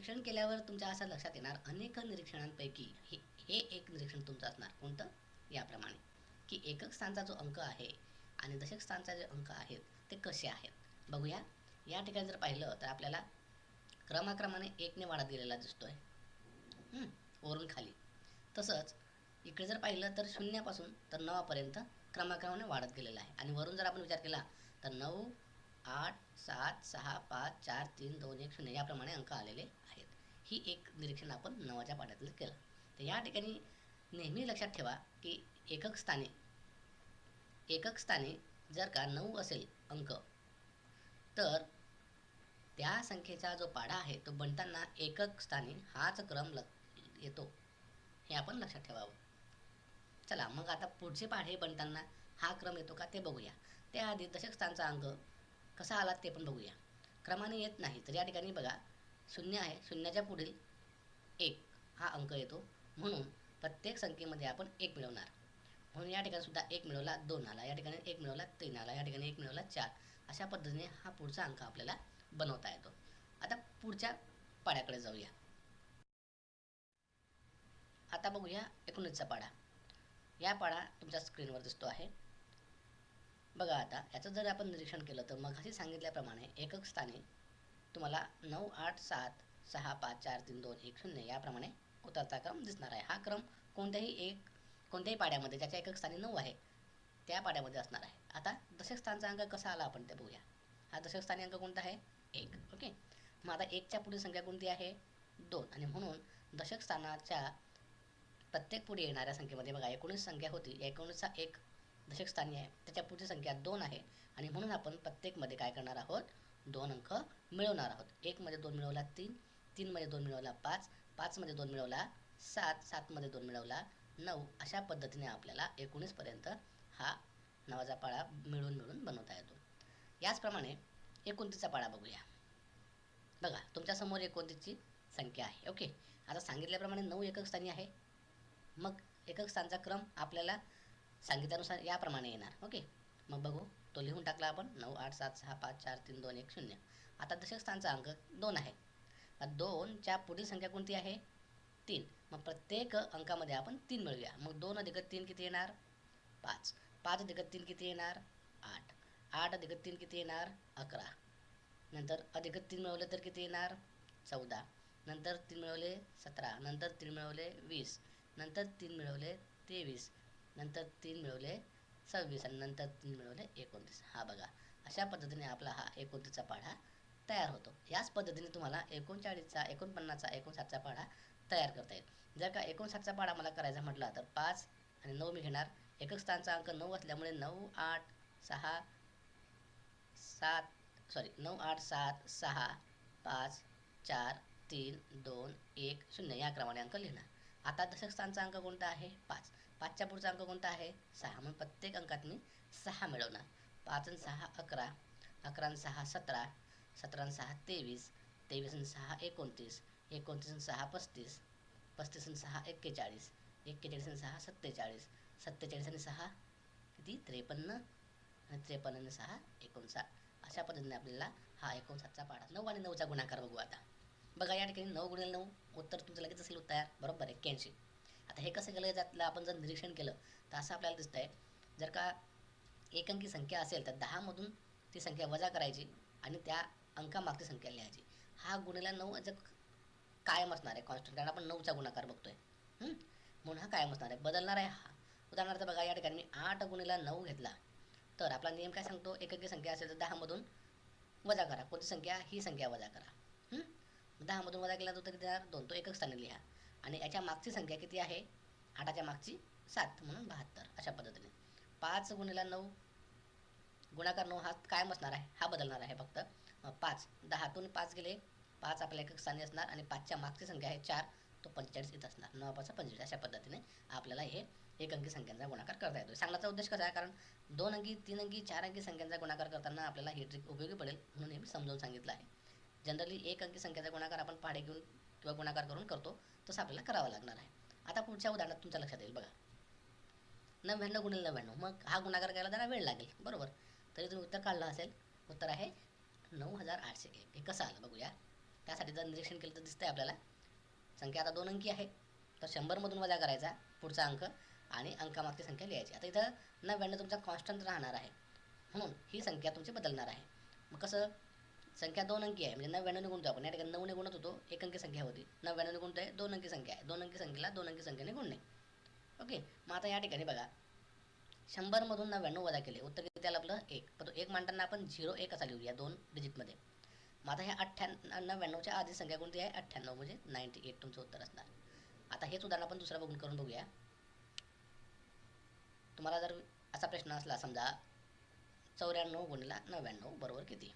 निरीक्षण केल्यावर तुमच्या असं लक्षात येणार अनेक निरीक्षणांपैकी हे हे एक निरीक्षण तुमचं असणार. कोणतं? याप्रमाणे. की एकक स्थानचा जो अंक आहे आणि दशक स्थानचा जे अंक आहेत ते कसे आहेत? बघूया. या ठिकाणी जर पाहिलं तर आपल्याला क्रमाक्रमाने एकने वाढत गेलेला दिसतोय. हं, वरून खाली. तसंच इकडे जर पाहिलं तर शून्यापासून तर नवापर्यंत क्रमाक्रमाने वाढत गेलेला आहे. आणि वरून जर आपण विचार केला तर नऊ आठ सात सहा पाच चार तीन दोन एक शून्य याप्रमाणे अंक आलेले आहेत. ही एक निरीक्षण आपण नवाच्या पाड्यातलं केलं. तर या ठिकाणी नेहमी लक्षात ठेवा की एकक स्थानी एकक स्थानी जर का नऊ असेल अंक तर त्या संख्येचा जो पाढा आहे तो बनताना एकक स्थानी हाच क्रम ल येतो. हे आपण लक्षात ठेवावं. चला मग आता पुढचे पाढे बनताना हा क्रम येतो का ते बघूया. त्याआधी दशक स्थानचा अंक कसा आला ते पण बघूया. क्रमाने येत नाही तर या ठिकाणी बघा शून्य आहे शून्याच्या पुढील एक हा अंक येतो. म्हणून प्रत्येक संख्येमध्ये आपण एक मिळवणार. म्हणून या ठिकाणी सुद्धा एक मिळवला दोन आला या ठिकाणी एक मिळवला तीन आला या ठिकाणी एक मिळवला चार. अशा पद्धतीने हा पुढचा अंक आपल्याला बनवता येतो. आता पुढच्या पाड्याकडे जाऊया. आता बघूया एकोणीसचा पाडा. या पाडा तुमच्या स्क्रीनवर दिसतो आहे. बघा आता याचं जर आपण निरीक्षण केलं तर मगाशी सांगितल्याप्रमाणे एकक स्थानी तुम्हाला नऊ आठ सात सहा पाच चार तीन दोन एक शून्य याप्रमाणे उतरता क्रम दिसणार आहे. हा क्रम कोणत्याही एक कोणत्याही पाड्यामध्ये ज्याच्या एकक स्थानी नऊ आहे त्या पाड्यामध्ये असणार आहे. आता दशक स्थानचा अंक कसा आला आपण ते बघूया. हा दशक स्थानी अंक कोणता आहे? एक. ओके? मग आता एकच्या पुढील संख्या कोणती आहे? दोन. आणि म्हणून दशक स्थानाच्या प्रत्येक पुढे येणाऱ्या संख्येमध्ये बघा एकोणीस संख्या होती. या एकोणीसचा एक दशक स्थानी आहे. त्याच्या पुढची संख्या दोन आहे. आणि म्हणून आपण प्रत्येकमध्ये काय करणार आहोत? दोन अंक मिळवणार आहोत. एकमध्ये दोन मिळवला तीन तीनमध्ये दोन मिळवला पाच पाचमध्ये दोन मिळवला सात सातमध्ये दोन मिळवला नऊ अशा पद्धतीने आपल्याला एकोणीसपर्यंत हा नावाचा पाळा मिळून मिळून बनवता येतो. याचप्रमाणे एकोणतीसचा पाळा बघूया. बघा तुमच्यासमोर एकोणतीसची संख्या आहे. ओके. आता सांगितल्याप्रमाणे नऊ एकक स्थानी आहे. मग एकक स्थानचा क्रम आपल्याला सांगितल्यानुसार याप्रमाणे येणार. ओके? मग बघू. तो लिहून टाकला आपण. नऊ आठ सात सहा पाच चार तीन दोन एक शून्य. आता दशकस्थानचा अंक दोन आहे. दोनच्या पुढील संख्या कोणती आहे? तीन. मग प्रत्येक अंकामध्ये आपण तीन मिळूया मग दोन अधिक तीन किती येणार? पाच. पाच अधिक तीन किती येणार? आठ. आठ अधिक तीन किती येणार? अकरा. नंतर अधिक तीन मिळवले तर किती येणार? चौदा. नंतर तीन मिळवले सतरा. नंतर तीन मिळवले वीस. नंतर तीन मिळवले तेवीस. नंतर तीन मिळवले सव्वीस आणि नंतर तीन मिळवले एकोणतीस. हा बघा अशा पद्धतीने आपला हा एकोणतीसचा पाढा तयार होतो. याच पद्धतीने तुम्हाला एकोणचाळीसचा एकोणपन्नासचा एकोणसाठचा पाढा तयार करता येईल. जर का एकोणसाठचा पाढा मला करायचा म्हटला तर पाच आणि नऊ मी घेणार. एकक स्थानचा अंक नऊ असल्यामुळे नऊ आठ सहा सात सॉरी नऊ आठ सात सहा पाच चार तीन दोन एक शून्य या क्रमाने अंक लिहिणार. आता दशक स्थानचा अंक कोणता आहे? पाच. पाचच्या पुढचा अंक कोणता आहे? सहा. मग प्रत्येक अंकात मी सहा मिळवणार. पाच आणि सहा अकरा. अकरा आणि सहा सतरा. सतरा आणि सहा तेवीस. तेवीस आणि सहा एकोणतीस. एकोणतीस आणि सहा पस्तीस. पस्तीस आणि सहा एक्केचाळीस. एक्केचाळीस आणि सहा सत्तेचाळीस. सत्तेचाळीस आणि सहा किती? त्रेपन्न. आणि त्रेपन्न आणि सहा एकोणसाठ. अशा पद्धतीने आपल्याला हा एकोणसाठचा पाढा नऊ आणि नऊचा गुणाकार बघू आता. बघा या ठिकाणी नऊ गुणिले नऊ. उत्तर तुमचं लगेच असेल तयार बरोबर आहे एक्क्याऐंशी. आता हे कसं केलं जातलं आपण जर निरीक्षण केलं तर असं आपल्याला दिसतं आहे जर का एक अंकी संख्या असेल तर दहामधून ती संख्या वजा करायची आणि त्या अंकामागची संख्या लिहायची. हा गुणिला नऊ जर कायम असणार आहे कॉन्स्टंट कारण आपण नऊचा गुणाकार बघतोय. म्हणून हा कायम असणार आहे. बदलणार आहे हा. उदाहरणार्थ बघा या ठिकाणी मी आठ गुणिला नऊ घेतला. तर आपला नियम काय सांगतो? एकांकी संख्या असेल तर दहामधून वजा करा. कोणती संख्या? ही संख्या वजा करा. दहामधून वजा केला तर तरी देणार दोन. तो एकच स्थानी लिहा. आणि याच्या मागची संख्या किती आहे? आठाच्या मागची सात म्हणून बहात्तर. अशा पद्धतीने. पाच गुणिला नऊ गुणाकार नऊ हा कायम असणार आहे. हा बदलणार आहे फक्त. पाच. दहातून पाच गेले. पाच आपल्या एकक स्थानी असणार आणि पाचच्या मागची संख्या आहे चार. तो पंचेचाळीस इथं असणार. नऊ पाच पंचवीस अशा पद्धतीने आपल्याला हे एक अंकी संख्यांचा गुणाकार करता येतो सांगण्याचा उद्देश कसा आहे? कारण दोन अंकी तीन अंकी चार अंकी संख्यांचा गुणाकार करताना आपल्याला ही ट्रिक उपयोगी पडेल म्हणून हे मी समजावून सांगितलं आहे. जनरली एक अंकी संख्येचा गुणाकार आपण पाढे घेऊन किंवा गुणाकार करून करतो तसं आपल्याला करावं लागणार आहे. आता पुढच्या उदाहरणात तुमच्या लक्षात येईल बघा. नव्याण्णव गुणिले नव्याण्णव मग हा गुणाकार करायला जरा वेळ लागेल बरोबर? तरी तुम्ही उत्तर काढलं असेल उत्तर आहे नऊ हजार आठशे एक. हे कसं आलं बघूया. त्यासाठी जर निरीक्षण केलं तर दिसतंय आपल्याला. संख्या आता दोन अंकी आहे. तर शंभरमधून वजा करायचा पुढचा अंक आणि अंकामागची संख्या लिहायची. आता इथं नव्याण्णव तुमचा कॉन्स्टंट राहणार आहे. म्हणून ही संख्या तुमची बदलणार आहे. मग कसं? संख्या दोन अंकी आहे. म्हणजे नव्याण्णव गुणतो आपण. या ठिकाणी नऊने गुणत होतो. एक अंकी संख्या होती. नव्याण्णव आहे दोन अंकी संख्या आहे. दोन अंकी संख्येला दोन अंकी संख्येने गुणणे ओके? मग आता या ठिकाणी बघा. शंभरमधून नव्याण्णव वजा केले. उत्तर किती आलं आपलं? एक. परंतु एक मांडताना आपण झिरो एक असा लिहूया दोन डिजिटमध्ये मग आता ह्या अठ्ठ्या नव्याण्णवच्या आधी संख्या कोणती आहे? अठ्ठ्याण्णव म्हणजे नाईन्टी एट तुमचं उत्तर असणार. आता हेच उदाहरण आपण दुसरा बघून करून बघूया. तुम्हाला जर असा प्रश्न असला समजा चौऱ्याण्णव गुणिला नव्याण्णव बरोबर किती?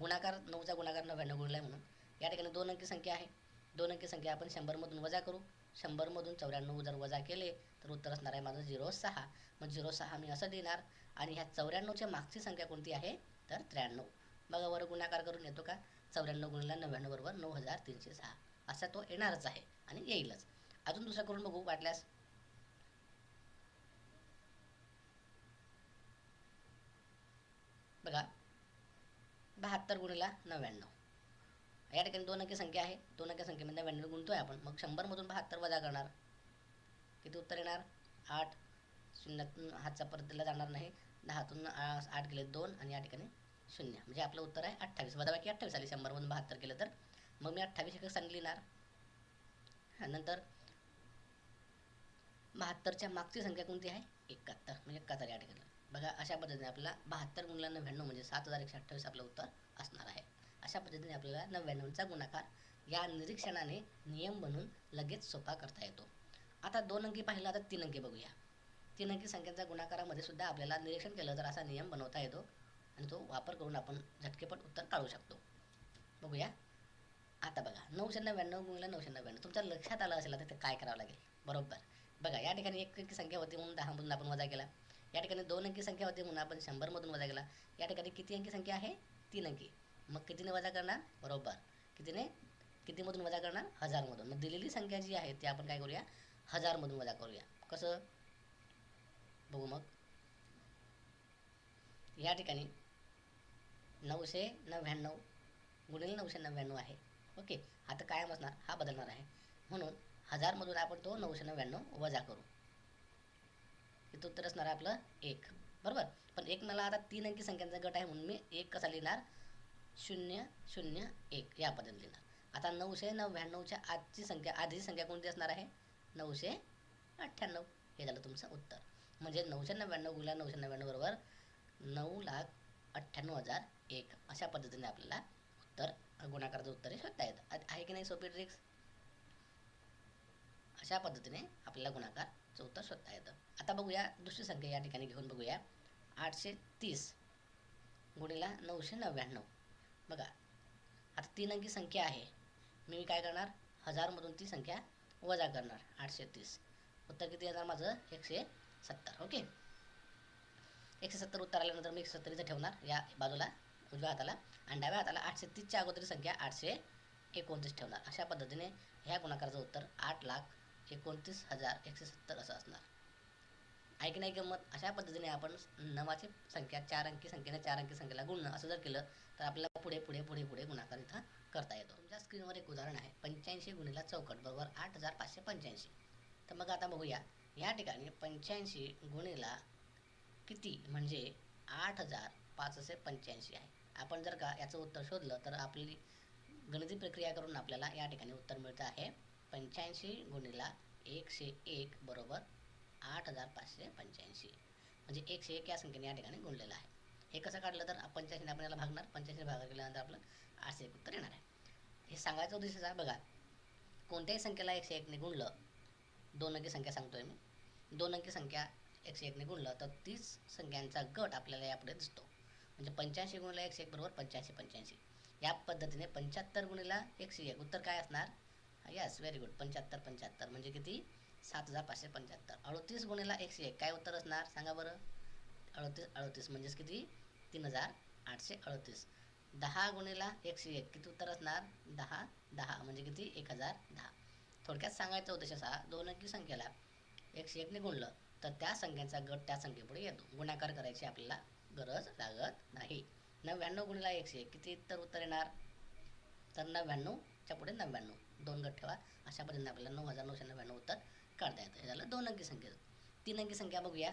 गुणाकार नऊचा गुणाकार नव्याण्णव गुणला आहे म्हणून. या ठिकाणी दोन अंकी संख्या आहे. दोन अंकी संख्या आपण शंभरमधून वजा करू. शंभरमधून चौऱ्याण्णव जर वजा केले तर उत्तर असणार आहे माझं झिरो सहा. मग झिरो सहा मी असं देणार. आणि ह्या चौऱ्याण्णवच्या मागची संख्या कोणती आहे? तर त्र्याण्णव. बघा बरं गुणाकार करून येतो का? चौऱ्याण्णव गुणला नव्याण्णव बरोबर नऊ हजार तीनशे सहा. असा तो येणारच आहे आणि येईलच. अजून दुसरा करून बघू वाटल्यास. बघा बहात्तर गुणिला नव्याण्णव. या ठिकाणी दोन अंकी संख्या आहे. दोन अंकी संख्येमध्ये म्हणजे नव्याण्णव गुणतोय आपण. मग शंभरमधून बहात्तर वजा करणार. किती उत्तर येणार? आठ. शून्यातून हातचा परत दिला जाणार नाही. दहातून आठ गेले दोन आणि या ठिकाणी शून्य. म्हणजे आपलं उत्तर आहे अठ्ठावीस. वजाबाकी अठ्ठावीस आली. शंभरमधून बहात्तर केलं तर. मग मी अठ्ठावीस एक सांग लिहिणार. नंतर बहात्तरच्या मागची संख्या कोणती आहे? एकाहत्तर. म्हणजे एकाहत्तर या ठिकाणी. बघा अशा पद्धतीने आपल्याला बहात्तर गुणिला नव्याण्णव म्हणजे सात हजार एकशे अठ्ठावीस आपलं उत्तर असणार आहे. अशा पद्धतीने आपल्याला नव्याण्णवचा गुणाकार या निरीक्षणाने नियम बनून लगेच सोपा करता येतो. आता दोन अंकी पाहिला आता तीन अंकी बघूया. तीन अंकी संख्यांच्या गुणाकारामध्ये सुद्धा आपल्याला निरीक्षण केलं तर असा नियम बनवता येतो आणि तो वापर करून आपण झटकेपट उत्तर काढू शकतो. बघूया. आता बघा नऊशे नव्याण्णव गुणिला नऊशे नव्याण्णव. तुमच्या लक्षात आलं असेल तर ते काय करावं लागेल? बरोबर. बघा या ठिकाणी एक अंकी संख्या होती म्हणून दहामधून आपण वजा केला. या ठिकाणी दोन अंकी संख्या होती म्हणून आपण शंभरमधून वजा केला. या ठिकाणी किती अंकी संख्या आहे? तीन अंकी. मग कितीने वजा करणार? बरोबर. कितीने? कितीमधून वजा करणार? हजारमधून. मग दिलेली संख्या जी आहे ती आपण काय करूया? हजारमधून वजा करूया. कसं? बघू मग. या ठिकाणी नऊशे नव्याण्णव गुणिले नऊशे नव्याण्णव आहे. ओके. आता कायम असणार. हा बदलणार आहे. म्हणून हजारमधून आपण तो नऊशे नव्याण्णव वजा करू. इथं उत्तर असणार आहे आपलं एक. बरोबर? पण एक मला आता तीन अंकी संख्यांचा गट आहे म्हणून मी एक कसा लिहिणार? शून्य शून्य एक या पद्धतीने लिहिणार. आता नऊशे नव्याण्णवच्या आजची संख्या आधीची संख्या कोणती असणार आहे? नऊशे अठ्ठ्याण्णव. हे झालं तुमचं उत्तर. म्हणजे नऊशे नव्याण्णव गुला नऊशे नव्याण्णव बरोबर नऊ लाख अठ्ठ्याण्णव हजार एक. अशा पद्धतीने आपल्याला उत्तर गुणाकाराचं उत्तर हे शोधता येतं. आहे की नाही सोपी ट्रिक्स अशा पद्धतीने आपल्याला गुणाकारचं उत्तर शोधता येतं. आता बघूया दुसरी संख्या या ठिकाणी घेऊन बघूया. आठशे तीस गुणीला नऊशे नव्याण्णव. बघा आता तीन अंकी संख्या आहे. मी काय करणार? हजारमधून ती संख्या वजा करणार आठशे तीस. उत्तर किती येणार माझं? एकशे सत्तर. ओके? एकशे सत्तर उत्तर आल्यानंतर मी एकशे सत्तर इथं ठेवणार. या बाजूला उजव्या हाताला आणि डाव्या हाताला आठशे तीसच्या अगोदर संख्या आठशे एकोणतीस ठेवणार. अशा पद्धतीने ह्या गुणाकाराचं उत्तर आठ लाख एकोणतीस हजार एकशे सत्तर असं असणार. ऐक नाही गंमत अशा पद्धतीने आपण नवाची संख्या चार अंकी संख्येने चार अंकी संख्येला गुणणं असं जर केलं तर आपल्याला पुढे पुढे पुढे पुढे गुणाकार इथं करता येतो. तुमच्या स्क्रीनवर एक उदाहरण आहे. पंच्याऐंशी गुणिला चौकट बरोबर आठ हजार पाचशे पंच्याऐंशी. तर मग आता बघूया. या ठिकाणी पंच्याऐंशी गुणिला किती? म्हणजे आठ हजार पाचशे पंच्याऐंशी आहे. आपण जर का याचं उत्तर शोधलं तर आपली गणिती प्रक्रिया करून आपल्याला या ठिकाणी उत्तर मिळतं आहे. पंच्याऐंशी गुणिला एकशे एक बरोबर आठ हजार पाचशे पंच्याऐंशी. म्हणजे एकशे एक या संख्येने या ठिकाणी गुणलेलं आहे. हे कसं काढलं तर पंच्याऐंशीने आपण याला भागणार. पंच्याऐंशी भाग केल्यानंतर आपलं आठशे एक उत्तर येणार आहे. हे सांगायचं उद्देश बघा कोणत्याही संख्येला एकशे एकने गुणलं दोन अंकी संख्या सांगतोय मी. दोन अंकी संख्या एकशे एकने गुणलं तर तीस संख्यांचा गट आपल्याला यापुढे दिसतो. म्हणजे पंच्याऐंशी गुणिला एकशे एक बरोबर पंच्याऐंशी पंच्याऐंशी. या पद्धतीने पंच्याहत्तर गुणिला एकशे एक. उत्तर काय असणार? यस व्हेरी गुड पंच्याहत्तर पंच्याहत्तर. म्हणजे किती? सात हजार पाचशे पंच्याहत्तर. अडतीस गुणेला एकशे एक. काय उत्तर असणार? सांगा बरं. अडतीस अडतीस म्हणजेच किती? तीन हजार आठशे अडतीस. दहा गुणेला एकशे एक. किती उत्तर असणार? दहा दहा. म्हणजे किती? एक हजार दहा. थोडक्यात सांगायचा उद्देश असा दोन अंकी संख्येला एकशे एकने गुणलं तर त्या संख्येचा गट त्या संख्येपुढे येतो. गुणाकार करायची आपल्याला गरज लागत नाही. नव्याण्णव गुणिला एकशे एक. किती तर उत्तर येणार? तर नव्याण्णवच्या पुढे नव्याण्णव. दोन गट ठेवा. अशा पद्धतीने आपल्याला नऊ हजार नऊशे नव्याण्णव उत्तर काढता येतं. हे झालं दोन अंकी संख्येचं. तीन अंकी संख्या बघूया.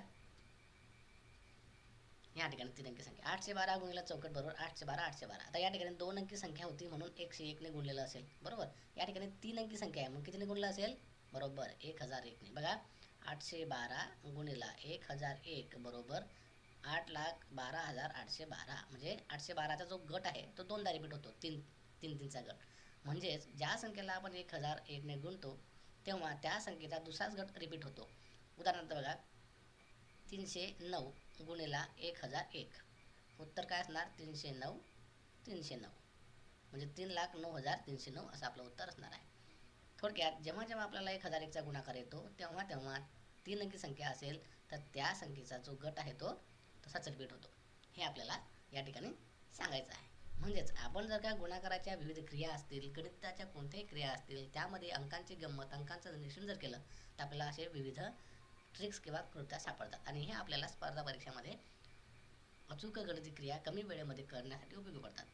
या ठिकाणी तीन अंकी संख्या. आठशे बारा गुणिला चौकट बरोबर आठशे बारा आठशे बारा. आता या ठिकाणी दोन अंकी संख्या होती म्हणून एकशे एकने गुणलेलं असेल. बरोबर? या ठिकाणी तीन अंकी संख्या आहे मग कितीने गुणलं असेल? बरोबर एक हजार एकने बघा आठशे बारा गुणिला एक हजार एक बरोबर आठ लाख बारा हजार आठशे बारा. म्हणजे आठशे बाराचा जो गट आहे तो दोनदा रिपीट होतो. तीन तीन तीनचा गट. म्हणजेच ज्या संख्येला आपण एक हजार एकने गुणतो तेव्हा त्या संख्येचा दुसराच गट रिपीट होतो. उदाहरणार्थ बघा तीनशे नऊ गुणेला एक हजार एक. उत्तर काय असणार? तीनशे नऊ तीनशे नऊ. म्हणजे तीन लाख नऊ हजार तीनशे नऊ असं आपलं उत्तर असणार आहे. थोडक्यात जेव्हा जेव्हा आपल्याला एक हजार एकचा गुणाकार येतो तेव्हा तेव्हा तीन अंकी संख्या असेल तर त्या संख्येचा जो गट आहे तो तसाच रिपीट होतो. हे आपल्याला या ठिकाणी सांगायचं आहे. म्हणजेच आपण जर का गुणाकाराच्या विविध क्रिया असतील गणिताच्या कोणत्याही क्रिया असतील त्यामध्ये अंकांची गंमत अंकांचं निरीक्षण जर केलं तर आपल्याला असे विविध ट्रिक्स किंवा कृत्या सापडतात. आणि हे आपल्याला स्पर्धा परीक्षामध्ये अचूक गणिती क्रिया कमी वेळेमध्ये करण्यासाठी उपयोगी पडतात.